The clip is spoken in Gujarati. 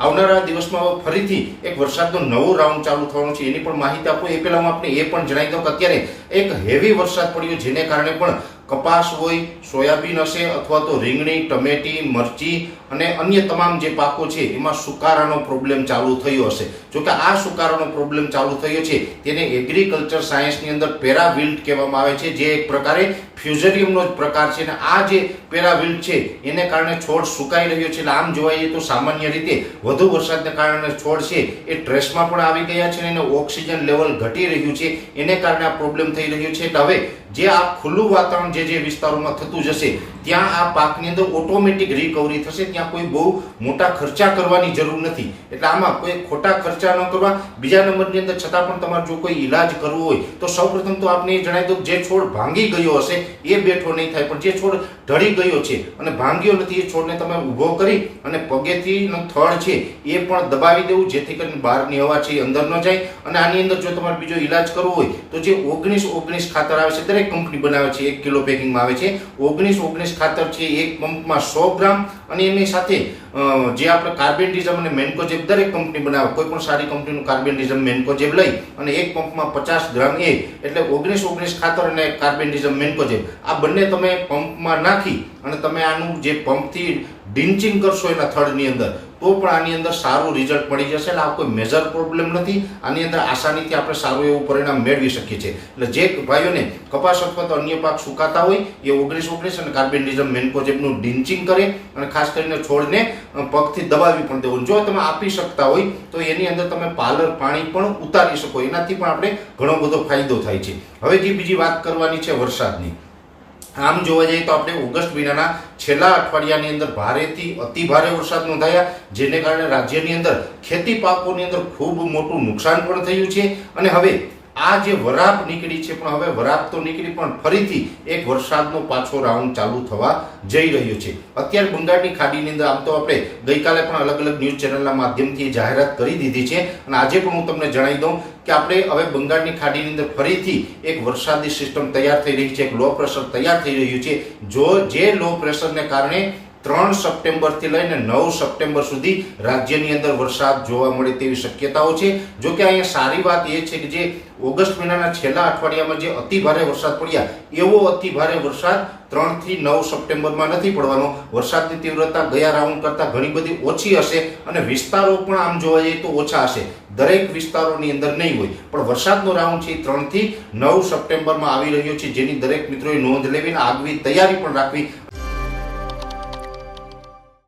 આવનારા દિવસમાં ફરીથી એક વરસાદનો નવો રાઉન્ડ ચાલુ થવાનો છે. એની પણ માહિતી આપો. એ પહેલા હું આપણે એ પણ જણાવી દઉં કે અત્યારે એક હેવી વરસાદ પડ્યો, જેને કારણે પણ કપાસ હોય, સોયાબીન હશે અથવા તો રીંગણી, ટમેટી, મરચી અને અન્ય તમામ જે પાકો છે, એમાં સુકારાનો પ્રોબ્લેમ ચાલુ થયો હશે. જોકે આ સુકારાનો પ્રોબ્લેમ ચાલુ થયો છે, તેને એગ્રીકલ્ચર સાયન્સની અંદર પેરાવિલ્ટ કહેવામાં આવે છે, જે એક પ્રકારે ફ્યુઝરિયમનો જ પ્રકાર છે અને આ જે પેરાવિલ્ટ છે, એને કારણે છોડ સુકાઈ રહ્યો છે. એટલે આમ જોવા જઈએ તો સામાન્ય રીતે વધુ વરસાદને કારણે છોડ છે, એ ટ્રેસમાં પણ આવી ગયા છે અને એને ઓક્સિજન લેવલ ઘટી રહ્યું છે. એને કારણે આ પ્રોબ્લેમ થઈ રહ્યો છે. એટલે હવે જે આ ખુલ્લું વાતાવરણ જે જે વિસ્તારોમાં થતું જશે, ત્યાં આ પાકની અંદર ઓટોમેટિક રિકવરી થશે. ત્યાં કોઈ બહુ મોટા ખર્ચા કરવાની જરૂર નથી. એટલે આમાં કોઈ ખોટા ખર્ચા ન કરવા. બીજા નંબરની અંદર છતાં પણ તમારે જો કોઈ ઈલાજ કરવો હોય, તો સૌપ્રથમ તો આપને એ જણાવી દઉં જે છોડ ભાંગી ગયો હશે, એ બેઠો નહીં થાય. પણ જે છોડ ઢળી ગયો છે અને ભાંગ્યો નથી, એ છોડને તમે ઊભો કરી અને પગેથી થળ છે એ પણ દબાવી દેવું, જેથી કરીને બહારની હવા છે અંદર ન જાય. અને આની અંદર જો તમારે બીજો ઈલાજ કરવો હોય, તો જે ઓગણીસ ઓગણીસ ખાતર આવે છે, દરેક કંપની બનાવે છે, એક કિલો પેકિંગમાં આવે છે. ઓગણીસ ઓગણીસ ખાતર છે એક પંપમાં સો ગ્રામ અને એની સાથે જે આપણે કાર્બેન્ડિઝમ અને મેન્કોજેબ દરેક કંપની બનાવે, કોઈ પણ સારી કંપનીનું કાર્બેન્ડિઝમ મેન્કોજેબ લઈ અને એક પંપમાં પચાસ ગ્રામ એ, એટલે ઓગણીસ ઓગણીસ ખાતર અને કાર્બેન્ડિઝમ મેન્કોજેબ આ બંને તમે પંપમાં નાખી અને તમે આનું જે પંપથી ડિન્ચિંગ કરશો એના થડની અંદર, તો પણ આની અંદર સારું રિઝલ્ટ મળી જશે એટલે આ કોઈ મેજર પ્રોબ્લેમ નથી. આની અંદર આસાનીથી આપણે સારું એવું પરિણામ મેળવી શકીએ છીએ. એટલે જે ભાઈઓને કપાસ અથવા તો અન્ય પાક સુકાતા હોય, એ ઓગણીસ ઓગણીસ અને કાર્બેન્ડિઝમ મેન્કોજેબનું ડિન્ચિંગ કરે અને ખાસ કરીને છોડને પગથી દબાવી પણ દેવું. જો તમે આપી શકતા હોય, તો એની અંદર તમે પાલર પાણી પણ ઉતારી શકો. એનાથી પણ આપણે ઘણો બધો ફાયદો થાય છે. હવે જે બીજી વાત કરવાની છે વરસાદની. આમ જોવા જઈએ તો આપણે ઓગસ્ટ મહિનાના છેલ્લા અઠવાડિયાની અંદર ભારેથી અતિ ભારે વરસાદ નોંધાયા, જેને કારણે રાજ્યની અંદર ખેતી પાકોની અંદર ખૂબ મોટું નુકસાન પણ થયું છે. અને હવે આ જે વરાપ નીકળી છે, પણ હવે વરાપ તો નીકળી, પણ ફરીથી એક વરસાદનો પાછો રાઉન્ડ ચાલુ થવા જઈ રહ્યો છે. અત્યારે બંગાળની ખાડીની અંદર આમ તો આપણે ગઈકાલે પણ અલગ અલગ ન્યૂઝ ચેનલના માધ્યમથી જાહેરાત કરી દીધી છે. અને આજે પણ હું તમને જણાવી દઉં કે આપણે હવે બંગાળની ખાડીની અંદર ફરીથી એક વરસાદી સિસ્ટમ તૈયાર થઈ રહી છે, એક લો પ્રેશર તૈયાર થઈ રહ્યું છે. જો જે લો પ્રેશરને કારણે ત્રણ સપ્ટેમ્બરથી લઈને નવ સપ્ટેમ્બર સુધી રાજ્યની અંદર વરસાદ જોવા મળે તેવી શક્યતાઓ છે. જો કે અહીંયા સારી વાત એ છે કે જે ઓગસ્ટ મહિનાના છેલ્લા અઠવાડિયામાં જે અતિ ભારે વરસાદ પડ્યા, એવો અતિ ભારે વરસાદ ત્રણથી નવ સપ્ટેમ્બરમાં નથી પડવાનો. વરસાદની તીવ્રતા ગયા રાઉન્ડ કરતાં ઘણી બધી ઓછી હશે અને વિસ્તારો પણ આમ જોવા જઈએ તો ઓછા હશે. દરેક વિસ્તારોની અંદર નહીં હોય. પણ વરસાદનો રાઉન્ડ છે એ ત્રણથી નવ સપ્ટેમ્બરમાં આવી રહ્યો છે. જેની દરેક મિત્રોએ નોંધ લેવી અને આગવી તૈયારી પણ રાખવી